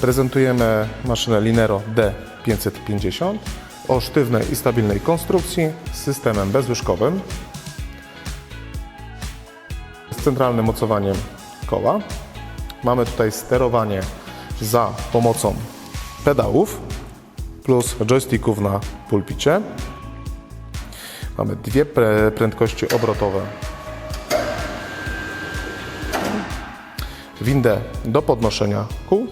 Prezentujemy maszynę Linero D550 o sztywnej i stabilnej konstrukcji z systemem bezłyżkowym z centralnym mocowaniem koła. Mamy tutaj sterowanie za pomocą pedałów plus joysticków na pulpicie. Mamy dwie prędkości obrotowe. Windę do podnoszenia kół.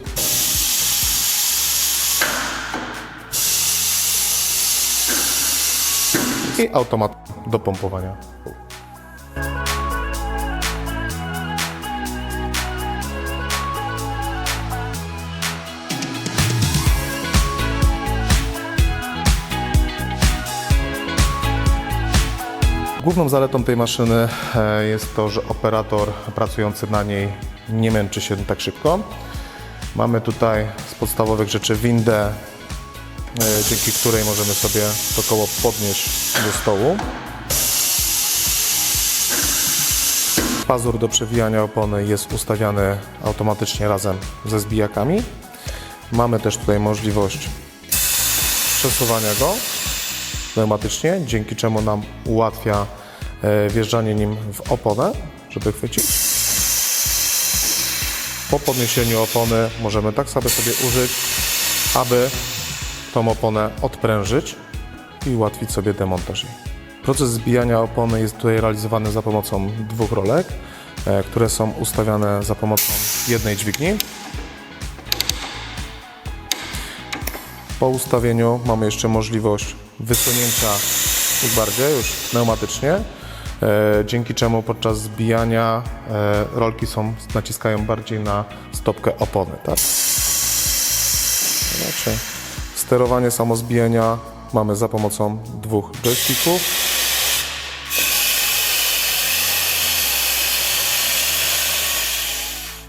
I automat do pompowania. Główną zaletą tej maszyny e, jest to, że operator pracujący na niej nie męczy się tak szybko. Mamy tutaj z podstawowych rzeczy windę, dzięki której możemy sobie to koło podnieść do stołu. Pazur do przewijania opony jest ustawiany automatycznie razem ze zbijakami. Mamy też tutaj możliwość przesuwania go pneumatycznie, dzięki czemu nam ułatwia e, wjeżdżanie nim w oponę, żeby chwycić. Po podniesieniu opony możemy tak sobie sobie użyć, aby tą oponę odprężyć i ułatwić sobie demontaż jej. Proces zbijania opony jest tutaj realizowany za pomocą dwóch rolek, e, które są ustawiane za pomocą jednej dźwigni. Po ustawieniu mamy jeszcze możliwość wysunięcia bardziej już pneumatycznie, e, dzięki czemu podczas zbijania e, rolki są, naciskają bardziej na stopkę opony. Tak? Znaczy, sterowanie samo zbijania mamy za pomocą dwóch joysticków.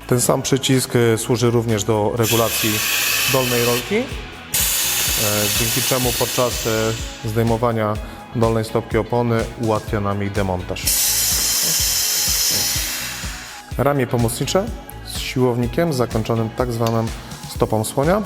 Ten sam przycisk e, służy również do regulacji dolnej rolki. E, dzięki czemu podczas e, zdejmowania dolnej stopki opony ułatwia nam jej demontaż. Ramię pomocnicze z siłownikiem zakończonym tak zwaną stopą słonia.